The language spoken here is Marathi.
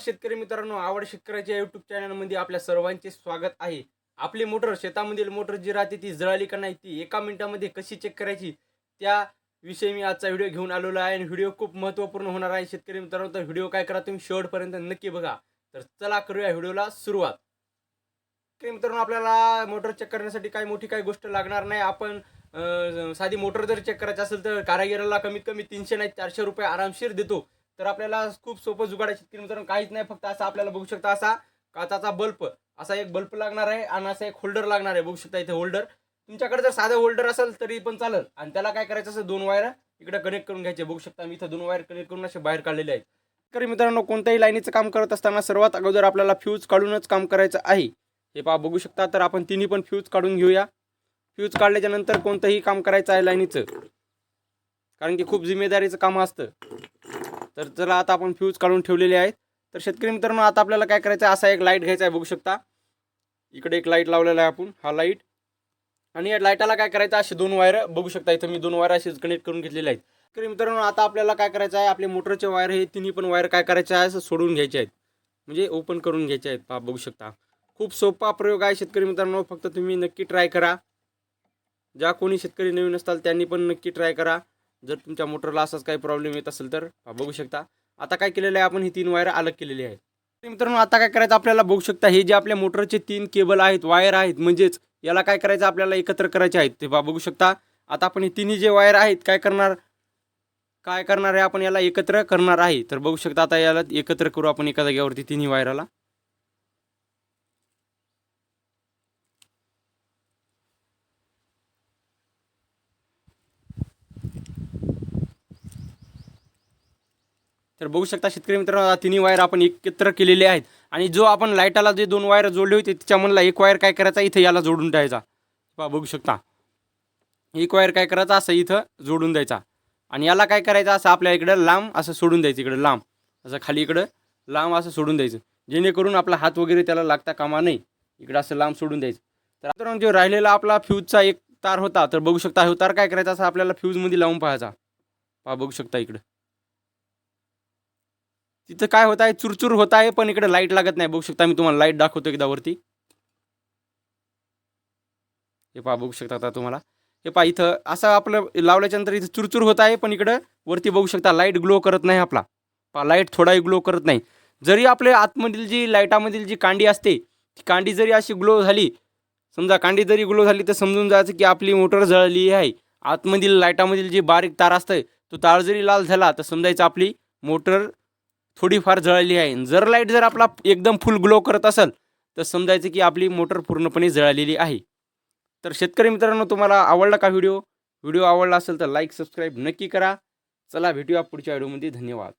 शेतकरी मित्रांनो आवड शेतकऱ्याच्या युट्यूब चॅनलमध्ये आपल्या सर्वांचे स्वागत आहे. आपली मोटर शेतामधील मोटर जी राहते ती जळाली का नाही ती एका मिनिटामध्ये कशी चेक करायची त्या विषयी मी आजचा व्हिडिओ घेऊन आलेलो आहे आणि व्हिडिओ खूप महत्त्वपूर्ण होणार आहे. शेतकरी मित्रांनो तर व्हिडिओ काय करा तुम्ही शेवटपर्यंत नक्की बघा. तर चला करूया व्हिडिओला सुरुवात. शेतकरी मित्रांनो आपल्याला मोटर चेक करण्यासाठी काही मोठी काही गोष्ट लागणार नाही. आपण साधी मोटर जर चेक करायची असेल तर कारागिराला कमीत कमी तीनशे नाही चारशे रुपये आरामशीर देतो. तर आपल्याला खूप सोपं जुगाड आहे शेतकरी मित्रांनो. काहीच नाही फक्त असा आपल्याला बघू शकता असा काचाचा बल्ब. असा एक बल्ब लागणार आहे आणि असा एक होल्डर लागणार आहे. बघू शकता इथे होल्डर. तुमच्याकडे जर साधं होल्डर असेल तरी पण चालेल. आणि त्याला काय करायचं असं दोन वायर इकडे कनेक्ट करून घ्यायचे. बघू शकता मी इथं दोन वायर कनेक्ट करून असे बाहेर काढलेले आहेत. तर मित्रांनो कोणत्याही लाईनीचं काम करत असताना सर्वात अगोदर आपल्याला फ्यूज काढूनच काम करायचं आहे. हे पहा बघू शकता. तर आपण तिन्ही पण फ्यूज काढून घेऊया. फ्यूज काढल्याच्या नंतर कोणतंही काम करायचं आहे लाईनीचं. कारण की खूप जिम्मेदारीचं काम असतं. तर जर आता आपण फ्यूज काढून ठेवलेले आहेत. तर शेतकरी मित्रांनो आता आपल्याला काय करायचं आहे? असा एक लाइट घ्यायचा आहे बघू शकता. इकडे एक लाइट लावलेला आहे आपण हा लाइट आणि या लाईटाला काय करायचं असे दोन वायर बघू शकता इथं मी दोन वायर असे कनेक्ट करून घेतलेले आहेत. शेतकरी मित्रांनो आता आपल्याला काय करायचं आहे? आपले मोटरचे वायर हे तिन्ही पण वायर काय करायचे आहे? असं सोडून घ्यायचे आहेत. म्हणजे ओपन करून घ्यायचे आहेत पा बघू शकता. खूप सोपा प्रयोग आहे शेतकरी मित्रांनो फक्त तुम्ही नक्की ट्राय करा. ज्या कोणी शेतकरी नवीन असताल त्यांनी पण नक्की ट्राय करा. जर तुमच्या मोटरला असाच काही प्रॉब्लेम येत असेल तर बघू शकता. आता काय केलेलं आहे आपण ही तीन वायर अलग केलेली आहेत. मित्रांनो आता काय करायचं आपल्याला बघू शकता हे जे आपल्या मोटरचे तीन केबल आहेत वायर आहेत म्हणजेच याला काय करायचं आपल्याला एकत्र करायचे आहेत ते बा बघू शकता. आता आपण हे तिन्ही जे वायर आहेत काय करणार? काय करणार आहे आपण याला एकत्र करणार आहे? तर बघू शकता आता याला एकत्र करू आपण एका जागेवरती तिन्ही वायराला तर बघू शकता शेतकरी मित्रांनो आता तिन्ही वायर आपण एकत्र केलेले आहेत. आणि जो आपण लाईटाला जे दोन वायर जोडले होते त्याच्यामधला एक वायर काय करायचा? इथं याला जोडून द्यायचा. पहा बघू शकता. एक वायर काय करायचा? असं इथं जोडून द्यायचा. आणि याला काय करायचं? असं आपल्या इकडं लांब असं सोडून द्यायचं इकडं लांब. असं खाली इकडं लांब असं सोडून द्यायचं. जेणेकरून आपला हात वगैरे त्याला लागता कामा नाही इकडं असं लांब सोडून द्यायचं. तर मित्रांनो जो राहिलेला आपला फ्यूजचा एक तार होता तर बघू शकता हा तार काय करायचा? असं आपल्याला फ्यूजमध्ये लावून पाहायचा. पहा बघू शकता इकडं. तिथं काय होत आहे? चुरचूर होत आहे पण इकडे लाइट लागत नाही. बघू शकता मी तुम्हाला लाइट दाखवतो एकदा वरती. हे पहा बघू शकता आता तुम्हाला. हे पहा इथं असं आपलं लावल्याच्या नंतर इथं चुरचूर होत आहे पण इकडं वरती बघू शकता लाइट ग्लो करत नाही आपला. पहा लाइट थोडाही ग्लो करत नाही. जरी आपल्या आतमधील जी लाईटामधील जी कांडी असते ती कांडी जरी अशी ग्लो झाली समजा कांडी जरी ग्लो झाली तर समजून जायचं की आपली मोटर जळली आहे. आतमधील लाईटामधील जी बारीक तार असतं तो तार जरी लाल झाला तर समजायचं आपली मोटर थोडीफार जळली आहे. जर लाइट जर आपला एकदम फुल ग्लो करत असेल तर समजायचं की आपली मोटर पूर्णपणे जळालेली आहे. तर शेतकरी मित्रांनो तुम्हाला आवडला का व्हिडिओ? व्हिडिओ आवडला असेल तर लाईक सबस्क्राईब नक्की करा. चला भेटूया पुढच्या व्हिडिओमध्ये धन्यवाद.